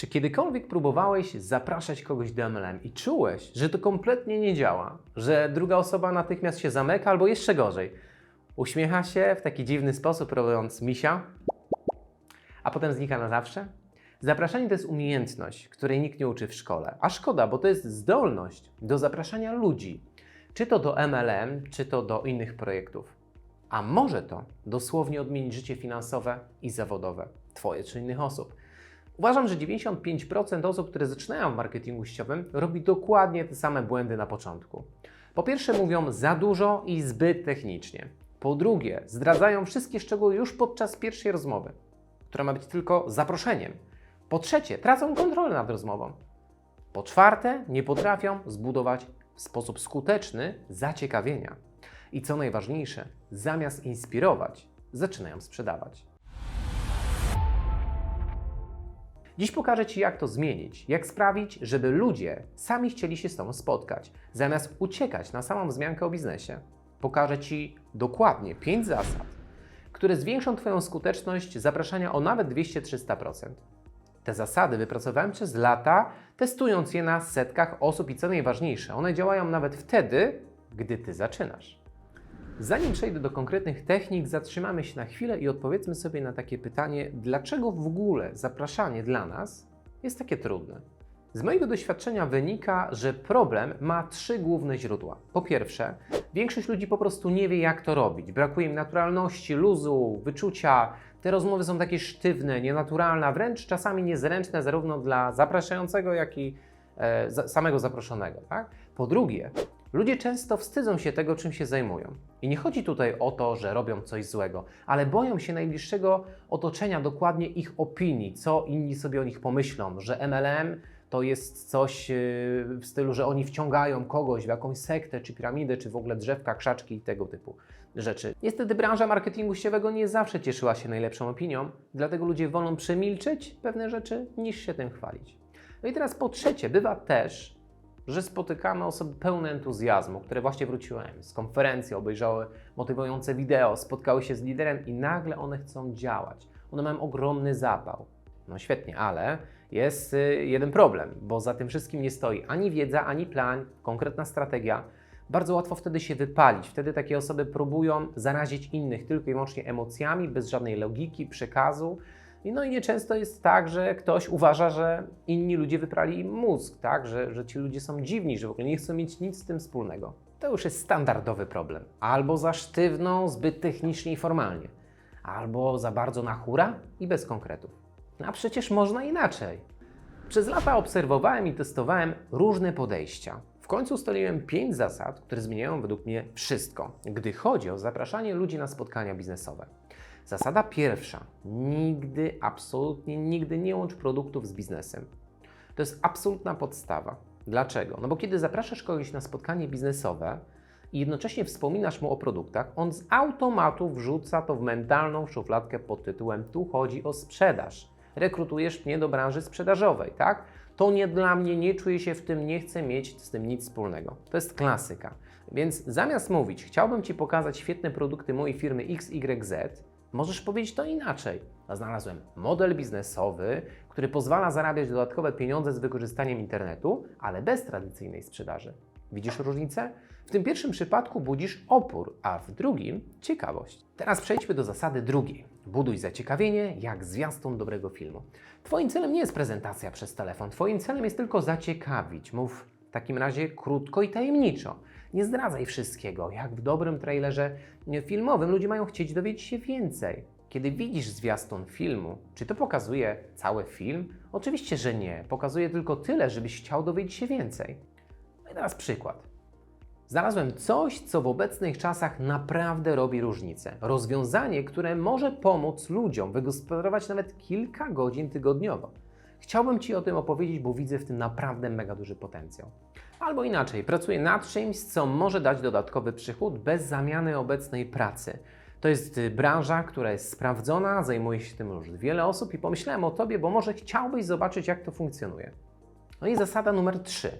Czy kiedykolwiek próbowałeś zapraszać kogoś do MLM i czułeś, że to kompletnie nie działa, że druga osoba natychmiast się zamyka albo jeszcze gorzej, uśmiecha się w taki dziwny sposób, robiąc misia, a potem znika na zawsze? Zapraszanie to jest umiejętność, której nikt nie uczy w szkole. A szkoda, bo to jest zdolność do zapraszania ludzi, czy to do MLM, czy to do innych projektów. A może to dosłownie odmienić życie finansowe i zawodowe Twoje czy innych osób. Uważam, że 95% osób, które zaczynają w marketingu sieciowym, robi dokładnie te same błędy na początku. Po pierwsze, mówią za dużo i zbyt technicznie. Po drugie, zdradzają wszystkie szczegóły już podczas pierwszej rozmowy, która ma być tylko zaproszeniem. Po trzecie, tracą kontrolę nad rozmową. Po czwarte, nie potrafią zbudować w sposób skuteczny zaciekawienia. I co najważniejsze, zamiast inspirować, zaczynają sprzedawać. Dziś pokażę Ci, jak to zmienić, jak sprawić, żeby ludzie sami chcieli się z Tobą spotkać, zamiast uciekać na samą wzmiankę o biznesie. Pokażę Ci dokładnie 5 zasad, które zwiększą Twoją skuteczność zapraszania o nawet 200-300%. Te zasady wypracowałem przez lata, testując je na setkach osób i co najważniejsze, one działają nawet wtedy, gdy Ty zaczynasz. Zanim przejdę do konkretnych technik, zatrzymamy się na chwilę i odpowiedzmy sobie na takie pytanie, dlaczego w ogóle zapraszanie dla nas jest takie trudne. Z mojego doświadczenia wynika, że problem ma trzy główne źródła. Po pierwsze, większość ludzi po prostu nie wie, jak to robić. Brakuje im naturalności, luzu, wyczucia. Te rozmowy są takie sztywne, nienaturalne, a wręcz czasami niezręczne zarówno dla zapraszającego, jak i e, samego zaproszonego. Tak? Po drugie, Ludzie często wstydzą się tego, czym się zajmują. I nie chodzi tutaj o to, że robią coś złego, ale boją się najbliższego otoczenia, dokładnie ich opinii, co inni sobie o nich pomyślą, że MLM to jest coś yy, w stylu, że oni wciągają kogoś w jakąś sektę, czy piramidę, czy w ogóle drzewka, krzaczki i tego typu rzeczy. Niestety branża marketingu sieciowego nie zawsze cieszyła się najlepszą opinią, dlatego ludzie wolą przemilczeć pewne rzeczy, niż się tym chwalić. No i teraz po trzecie, bywa też, że spotykamy osoby pełne entuzjazmu, które właśnie wróciły z konferencji, obejrzały motywujące wideo, spotkały się z liderem i nagle one chcą działać. One mają ogromny zapał. No świetnie, ale jest y, jeden problem, bo za tym wszystkim nie stoi ani wiedza, ani plan, konkretna strategia. Bardzo łatwo wtedy się wypalić. Wtedy takie osoby próbują zarazić innych tylko i wyłącznie emocjami, bez żadnej logiki, przekazu. No i nieczęsto jest tak, że ktoś uważa, że inni ludzie wyprali im mózg, tak? że, że ci ludzie są dziwni, że w ogóle nie chcą mieć nic z tym wspólnego. To już jest standardowy problem. Albo za sztywno, zbyt technicznie i formalnie, albo za bardzo na hura i bez konkretów. A przecież można inaczej. Przez lata obserwowałem i testowałem różne podejścia. W końcu ustaliłem pięć zasad, które zmieniają według mnie wszystko, gdy chodzi o zapraszanie ludzi na spotkania biznesowe. Zasada pierwsza: nigdy, absolutnie nigdy nie łącz produktów z biznesem. To jest absolutna podstawa. Dlaczego? No bo kiedy zapraszasz kogoś na spotkanie biznesowe i jednocześnie wspominasz mu o produktach, on z automatu wrzuca to w mentalną szufladkę pod tytułem: Tu chodzi o sprzedaż. Rekrutujesz mnie do branży sprzedażowej, tak? To nie dla mnie, nie czuję się w tym, nie chcę mieć z tym nic wspólnego. To jest klasyka. Więc zamiast mówić, chciałbym Ci pokazać świetne produkty mojej firmy XYZ, Możesz powiedzieć to inaczej. Znalazłem model biznesowy, który pozwala zarabiać dodatkowe pieniądze z wykorzystaniem internetu, ale bez tradycyjnej sprzedaży. Widzisz różnicę? W tym pierwszym przypadku budzisz opór, a w drugim ciekawość. Teraz przejdźmy do zasady drugiej. Buduj zaciekawienie jak zwiastun dobrego filmu. Twoim celem nie jest prezentacja przez telefon, Twoim celem jest tylko zaciekawić. Mów w takim razie krótko i tajemniczo. Nie zdradzaj wszystkiego. Jak w dobrym trailerze filmowym ludzie mają chcieć dowiedzieć się więcej. Kiedy widzisz zwiastun filmu, czy to pokazuje cały film? Oczywiście, że nie. Pokazuje tylko tyle, żebyś chciał dowiedzieć się więcej. No i teraz przykład. Znalazłem coś, co w obecnych czasach naprawdę robi różnicę. Rozwiązanie, które może pomóc ludziom wygospodarować nawet kilka godzin tygodniowo. Chciałbym Ci o tym opowiedzieć, bo widzę w tym naprawdę mega duży potencjał. Albo inaczej, pracuję nad czymś, co może dać dodatkowy przychód bez zamiany obecnej pracy. To jest y, branża, która jest sprawdzona, zajmuje się tym już wiele osób i pomyślałem o Tobie, bo może chciałbyś zobaczyć, jak to funkcjonuje. No i zasada numer 3.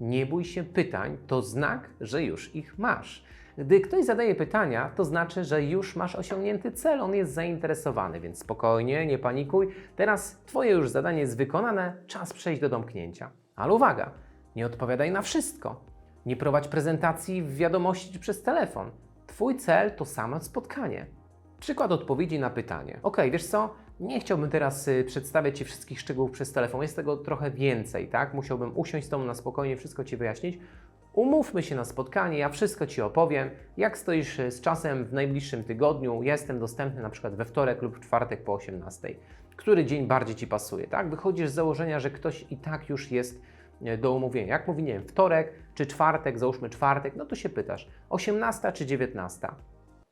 Nie bój się pytań, to znak, że już ich masz. Gdy ktoś zadaje pytania, to znaczy, że już masz osiągnięty cel, on jest zainteresowany, więc spokojnie, nie panikuj. Teraz Twoje już zadanie jest wykonane, czas przejść do domknięcia. Ale uwaga, nie odpowiadaj na wszystko. Nie prowadź prezentacji w wiadomości czy przez telefon. Twój cel to samo spotkanie. Przykład odpowiedzi na pytanie. Ok, wiesz co? Nie chciałbym teraz y, przedstawiać Ci wszystkich szczegółów przez telefon. Jest tego trochę więcej, tak? Musiałbym usiąść z Tobą na spokojnie, wszystko Ci wyjaśnić. Umówmy się na spotkanie, ja wszystko Ci opowiem. Jak stoisz y, z czasem w najbliższym tygodniu? Jestem dostępny na przykład we wtorek lub czwartek po 18. Który dzień bardziej Ci pasuje, tak? Wychodzisz z założenia, że ktoś i tak już jest y, do umówienia. Jak mówi, nie wiem, wtorek czy czwartek, załóżmy czwartek, no to się pytasz, 18 czy 19?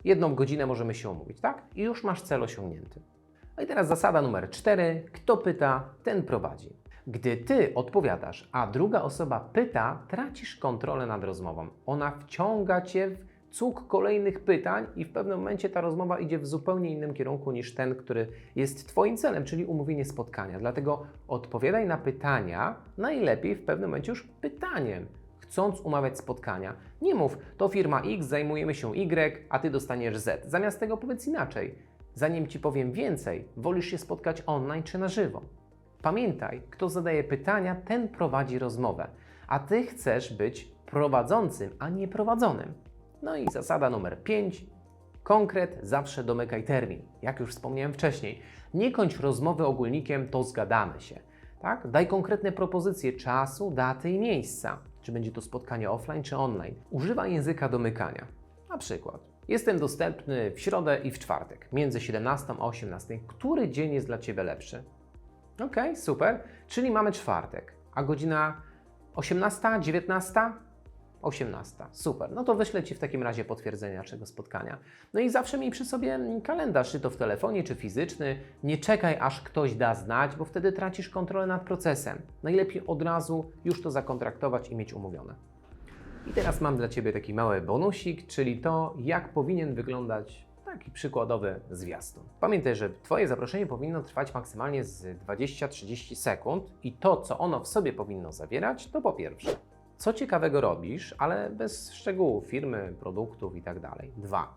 Jedną godzinę możemy się umówić, tak? I już masz cel osiągnięty. No i teraz zasada numer 4. Kto pyta, ten prowadzi. Gdy ty odpowiadasz, a druga osoba pyta, tracisz kontrolę nad rozmową. Ona wciąga cię w cuk kolejnych pytań i w pewnym momencie ta rozmowa idzie w zupełnie innym kierunku niż ten, który jest Twoim celem, czyli umówienie spotkania. Dlatego odpowiadaj na pytania, najlepiej w pewnym momencie już pytaniem chcąc umawiać spotkania. Nie mów, to firma X, zajmujemy się Y, a ty dostaniesz Z. Zamiast tego powiedz inaczej. Zanim ci powiem więcej, wolisz się spotkać online czy na żywo. Pamiętaj, kto zadaje pytania, ten prowadzi rozmowę, a ty chcesz być prowadzącym, a nie prowadzonym. No i zasada numer 5. Konkret zawsze domykaj termin. Jak już wspomniałem wcześniej, nie kończ rozmowy ogólnikiem, to zgadamy się. Tak? Daj konkretne propozycje czasu, daty i miejsca. Czy będzie to spotkanie offline czy online. Używaj języka domykania. Na przykład, jestem dostępny w środę i w czwartek, między 17 a 18. Który dzień jest dla Ciebie lepszy? Ok, super. Czyli mamy czwartek, a godzina 18, 19? 18. Super. No to wyślę Ci w takim razie potwierdzenia naszego spotkania. No i zawsze miej przy sobie kalendarz, czy to w telefonie, czy fizyczny. Nie czekaj, aż ktoś da znać, bo wtedy tracisz kontrolę nad procesem. Najlepiej od razu już to zakontraktować i mieć umówione. I teraz mam dla Ciebie taki mały bonusik, czyli to, jak powinien wyglądać taki przykładowy zwiastun. Pamiętaj, że Twoje zaproszenie powinno trwać maksymalnie z 20-30 sekund i to, co ono w sobie powinno zawierać, to po pierwsze, co ciekawego robisz, ale bez szczegółów firmy, produktów itd. Dwa,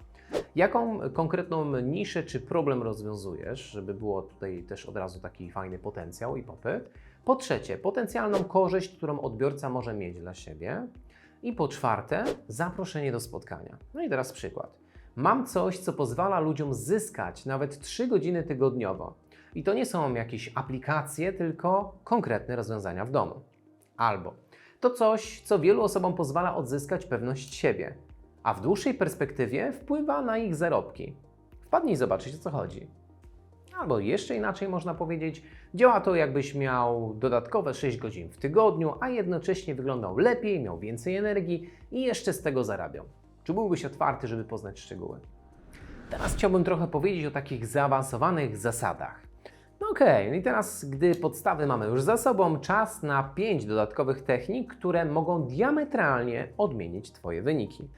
jaką konkretną niszę czy problem rozwiązujesz, żeby było tutaj też od razu taki fajny potencjał i popyt. Po trzecie, potencjalną korzyść, którą odbiorca może mieć dla siebie. I po czwarte, zaproszenie do spotkania. No i teraz przykład. Mam coś, co pozwala ludziom zyskać nawet 3 godziny tygodniowo. I to nie są jakieś aplikacje, tylko konkretne rozwiązania w domu. Albo to coś, co wielu osobom pozwala odzyskać pewność siebie, a w dłuższej perspektywie wpływa na ich zarobki. Wpadnij zobaczyć o co chodzi. Albo jeszcze inaczej można powiedzieć, działa to jakbyś miał dodatkowe 6 godzin w tygodniu, a jednocześnie wyglądał lepiej, miał więcej energii i jeszcze z tego zarabiał. Czy byłbyś otwarty, żeby poznać szczegóły? Teraz chciałbym trochę powiedzieć o takich zaawansowanych zasadach. No okej, no i teraz, gdy podstawy mamy już za sobą, czas na 5 dodatkowych technik, które mogą diametralnie odmienić Twoje wyniki.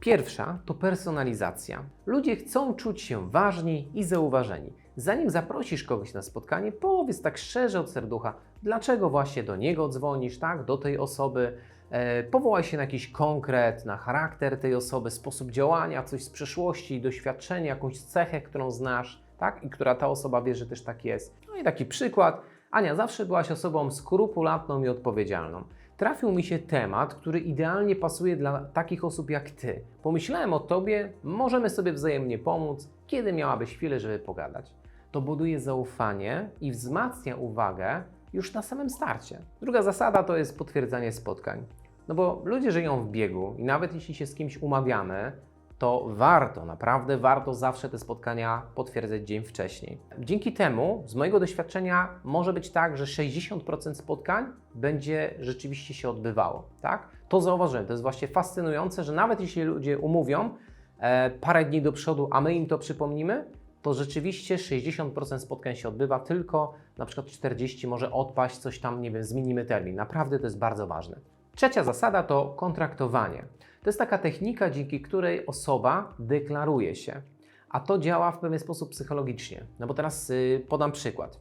Pierwsza to personalizacja. Ludzie chcą czuć się ważni i zauważeni. Zanim zaprosisz kogoś na spotkanie, powiedz tak szczerze od serducha, dlaczego właśnie do niego dzwonisz, tak, do tej osoby. E, powołaj się na jakiś konkret, na charakter tej osoby, sposób działania, coś z przeszłości, doświadczenie, jakąś cechę, którą znasz, tak, i która ta osoba wie, że też tak jest. No i taki przykład. Ania zawsze byłaś osobą skrupulatną i odpowiedzialną. Trafił mi się temat, który idealnie pasuje dla takich osób jak ty. Pomyślałem o tobie, możemy sobie wzajemnie pomóc, kiedy miałabyś chwilę, żeby pogadać. To buduje zaufanie i wzmacnia uwagę już na samym starcie. Druga zasada to jest potwierdzanie spotkań. No bo ludzie żyją w biegu i nawet jeśli się z kimś umawiamy, to warto, naprawdę warto zawsze te spotkania potwierdzać dzień wcześniej. Dzięki temu, z mojego doświadczenia, może być tak, że 60% spotkań będzie rzeczywiście się odbywało. Tak? To zauważyłem, to jest właśnie fascynujące, że nawet jeśli ludzie umówią e, parę dni do przodu, a my im to przypomnimy, to rzeczywiście 60% spotkań się odbywa, tylko na przykład 40 może odpaść, coś tam, nie wiem, zmienimy termin. Naprawdę to jest bardzo ważne. Trzecia zasada to kontraktowanie. To jest taka technika, dzięki której osoba deklaruje się, a to działa w pewien sposób psychologicznie. No bo teraz yy, podam przykład.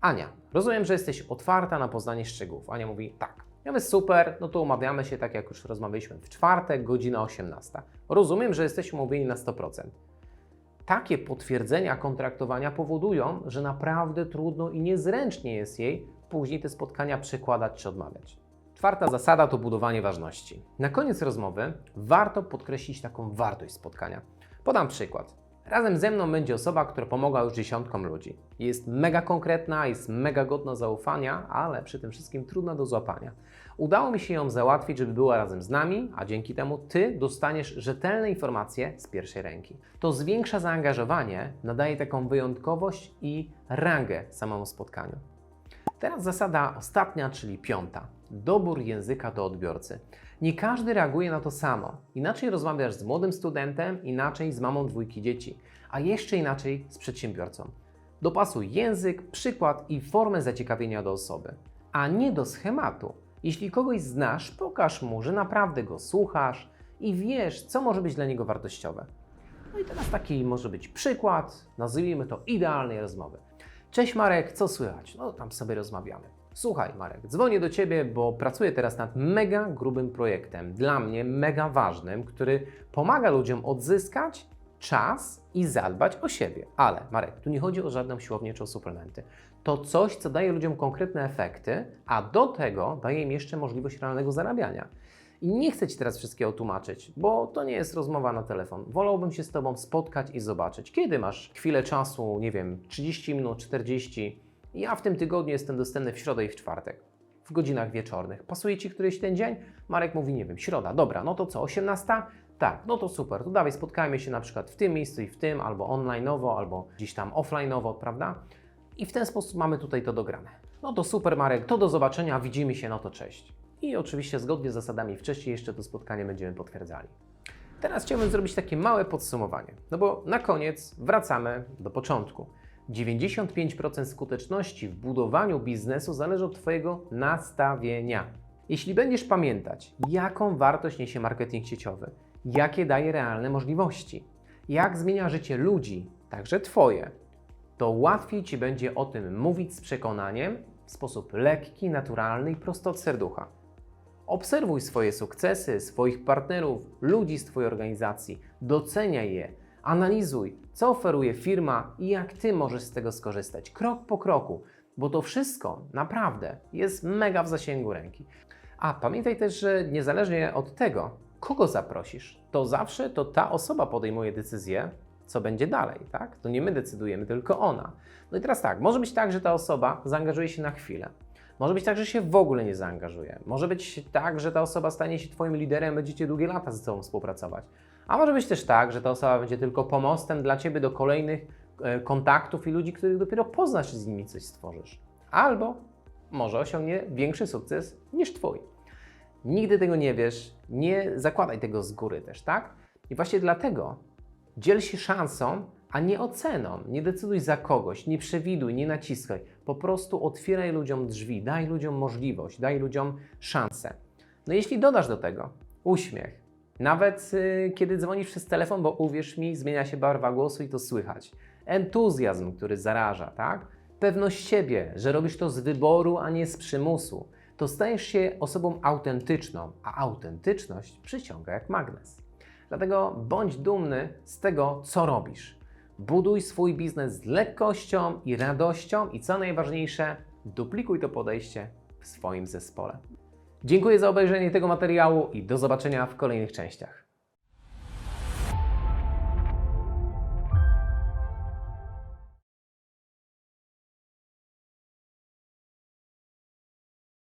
Ania, rozumiem, że jesteś otwarta na poznanie szczegółów. Ania mówi tak. Ja mówię, super, no to umawiamy się tak jak już rozmawialiśmy w czwartek, godzina 18. Rozumiem, że jesteśmy umówieni na 100%. Takie potwierdzenia kontraktowania powodują, że naprawdę trudno i niezręcznie jest jej później te spotkania przekładać czy odmawiać. Czwarta zasada to budowanie ważności. Na koniec rozmowy warto podkreślić taką wartość spotkania. Podam przykład. Razem ze mną będzie osoba, która pomogła już dziesiątkom ludzi. Jest mega konkretna, jest mega godna zaufania, ale przy tym wszystkim trudna do złapania. Udało mi się ją załatwić, żeby była razem z nami, a dzięki temu Ty dostaniesz rzetelne informacje z pierwszej ręki. To zwiększa zaangażowanie, nadaje taką wyjątkowość i rangę samemu spotkaniu. Teraz zasada ostatnia, czyli piąta. Dobór języka do odbiorcy. Nie każdy reaguje na to samo. Inaczej rozmawiasz z młodym studentem, inaczej z mamą dwójki dzieci, a jeszcze inaczej z przedsiębiorcą. Dopasuj język, przykład i formę zaciekawienia do osoby, a nie do schematu. Jeśli kogoś znasz, pokaż mu, że naprawdę go słuchasz i wiesz, co może być dla niego wartościowe. No i teraz taki może być przykład, nazwijmy to idealnej rozmowy. Cześć Marek, co słychać? No tam sobie rozmawiamy. Słuchaj Marek, dzwonię do Ciebie, bo pracuję teraz nad mega grubym projektem, dla mnie mega ważnym, który pomaga ludziom odzyskać czas i zadbać o siebie. Ale Marek, tu nie chodzi o żadną siłownię czy o suplementy. To coś, co daje ludziom konkretne efekty, a do tego daje im jeszcze możliwość realnego zarabiania. I nie chcę Ci teraz wszystkiego tłumaczyć, bo to nie jest rozmowa na telefon. Wolałbym się z Tobą spotkać i zobaczyć. Kiedy masz chwilę czasu, nie wiem, 30 minut, 40. Ja w tym tygodniu jestem dostępny w środę i w czwartek, w godzinach wieczornych. Pasuje Ci któryś ten dzień? Marek mówi, nie wiem, środa, dobra, no to co, 18? Tak, no to super, to dawaj, spotkajmy się na przykład w tym miejscu i w tym, albo online'owo, albo gdzieś tam offline'owo, prawda? I w ten sposób mamy tutaj to dograne. No to super, Marek, to do zobaczenia, widzimy się, no to cześć. I oczywiście zgodnie z zasadami wcześniej jeszcze to spotkanie będziemy potwierdzali. Teraz chciałbym zrobić takie małe podsumowanie, no bo na koniec wracamy do początku. 95% skuteczności w budowaniu biznesu zależy od Twojego nastawienia. Jeśli będziesz pamiętać, jaką wartość niesie marketing sieciowy, jakie daje realne możliwości, jak zmienia życie ludzi, także Twoje, to łatwiej Ci będzie o tym mówić z przekonaniem w sposób lekki, naturalny i prosto od serducha. Obserwuj swoje sukcesy, swoich partnerów, ludzi z Twojej organizacji, doceniaj je, analizuj, co oferuje firma i jak Ty możesz z tego skorzystać, krok po kroku, bo to wszystko naprawdę jest mega w zasięgu ręki. A pamiętaj też, że niezależnie od tego, kogo zaprosisz, to zawsze to ta osoba podejmuje decyzję, co będzie dalej, tak? To nie my decydujemy, tylko ona. No i teraz tak, może być tak, że ta osoba zaangażuje się na chwilę. Może być tak, że się w ogóle nie zaangażuje. Może być tak, że ta osoba stanie się Twoim liderem, będziecie długie lata ze sobą współpracować. A może być też tak, że ta osoba będzie tylko pomostem dla Ciebie do kolejnych e, kontaktów i ludzi, których dopiero poznasz z nimi coś stworzysz. Albo może osiągnie większy sukces niż Twój. Nigdy tego nie wiesz, nie zakładaj tego z góry też, tak? I właśnie dlatego dziel się szansą, a nie oceną. Nie decyduj za kogoś, nie przewiduj, nie naciskaj. Po prostu otwieraj ludziom drzwi, daj ludziom możliwość, daj ludziom szansę. No jeśli dodasz do tego uśmiech, nawet y, kiedy dzwonisz przez telefon, bo uwierz mi, zmienia się barwa głosu i to słychać. Entuzjazm, który zaraża, tak? Pewność siebie, że robisz to z wyboru, a nie z przymusu. To stajesz się osobą autentyczną, a autentyczność przyciąga jak magnes. Dlatego bądź dumny z tego, co robisz. Buduj swój biznes z lekkością i radością i co najważniejsze, duplikuj to podejście w swoim zespole. Dziękuję za obejrzenie tego materiału i do zobaczenia w kolejnych częściach.